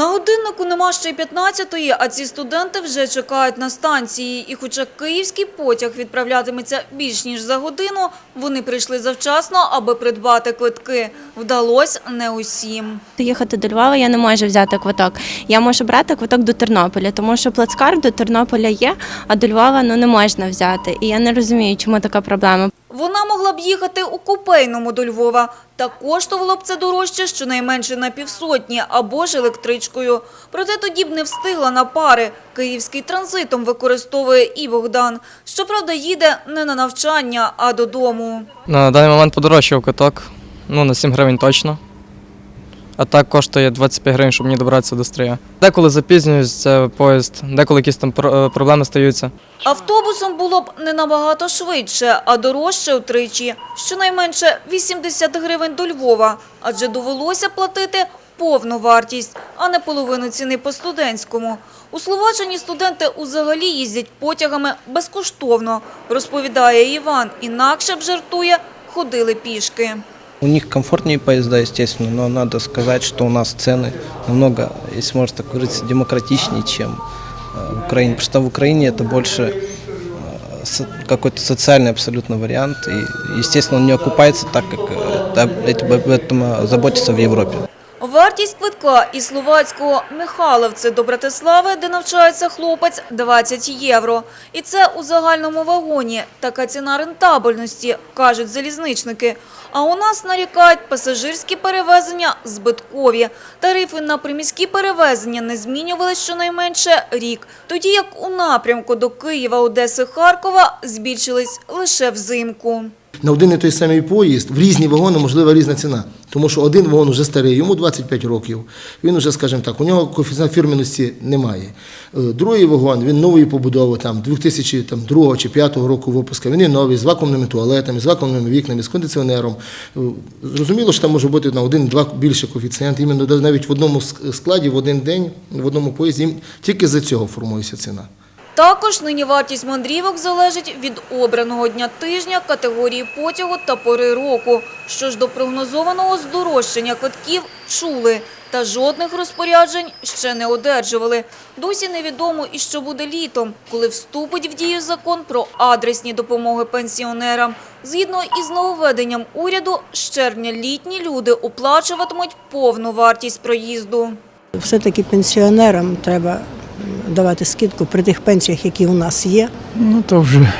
На годиннику нема ще й 15-ї, а ці студенти вже чекають на станції. І хоча київський потяг відправлятиметься більш ніж за годину, вони прийшли завчасно, аби придбати квитки. Вдалось не усім. Їхати до Львова я не можу взяти квиток. Я можу брати квиток до Тернополя, тому що плацкарт до Тернополя є, а до Львова ну не можна взяти. І я не розумію, чому така проблема. Вона могла б їхати у купейному до Львова. Та коштувало б це дорожче щонайменше на півсотні або ж електричкою. Проте тоді б не встигла на пари. Київський транзитом використовує і Богдан. Щоправда, їде не на навчання, а додому. На даний момент подорожчав каток, ну на 7 гривень точно. А так коштує 25 гривень, щоб мені добратися до стрия. Деколи запізнююсь, це поїзд, деколи якісь там е, проблеми стаються. Автобусом було б не набагато швидше, а дорожче утричі. Щонайменше 80 гривень до Львова, адже довелося платити повну вартість, а не половину ціни по студентському. У Словаччині студенти узагалі їздять потягами безкоштовно, розповідає Іван. Інакше б жартує, ходили пішки. У них комфортнее поезда, естественно, но надо сказать, что у нас цены намного, если можно так выразиться, демократичнее, чем э, в Украине. Потому что в Украине это больше э, какой-то социальный абсолютно вариант. И, естественно, он не окупается так, как э, об этом заботятся в Европе. Вартість квитка із словацького Михайловце до Братислави, де навчається хлопець, 20 євро. І це у загальному вагоні. Така ціна рентабельності, кажуть залізничники. А у нас нарікають пасажирські перевезення збиткові. Тарифи на приміські перевезення не змінювали щонайменше рік. Тоді як у напрямку до Києва, Одеси, Харкова збільшились лише взимку. На один і той самий поїзд в різні вагони можлива різна ціна. Тому що один вагон вже старий, йому 25 років. Він вже, скажімо так, у нього коефіцієнт фірменності немає. Е, Другий вагон, він нової побудови, там 2002 чи 2005 року випуска. Він є новий, з вакуумними туалетами, з вакуумними вікнами, з кондиціонером. Е, Зрозуміло, що там може бути на один-два більше коефіцієнт. Іменно навіть в одному складі, в один день, в одному поїзді, тільки за цього формується ціна. Також нині вартість мандрівок залежить від обраного дня тижня, категорії потягу та пори року. Що ж до прогнозованого здорожчання квитків чули, та жодних розпоряджень ще не одержували. Досі невідомо і що буде літом, коли вступить в дію закон про адресні допомоги пенсіонерам. Згідно із нововведенням уряду, з червня літні люди оплачуватимуть повну вартість проїзду. Все-таки пенсіонерам треба давати скидку при тих пенсіях, які у нас є. Ну, то вже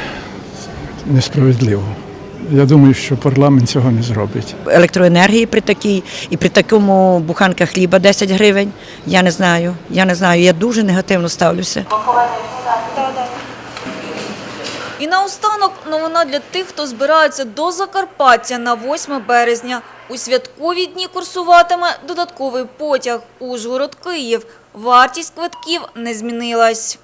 несправедливо. Я думаю, що парламент цього не зробить. електроенергії при такій і при такому буханка хліба 10 гривень. Я не знаю. Я не знаю. Я дуже негативно ставлюся. І наостанок новина для тих, хто збирається до Закарпаття на 8 березня. У святкові дні курсуватиме додатковий потяг Ужгород-Київ. Вартість квитків не змінилась.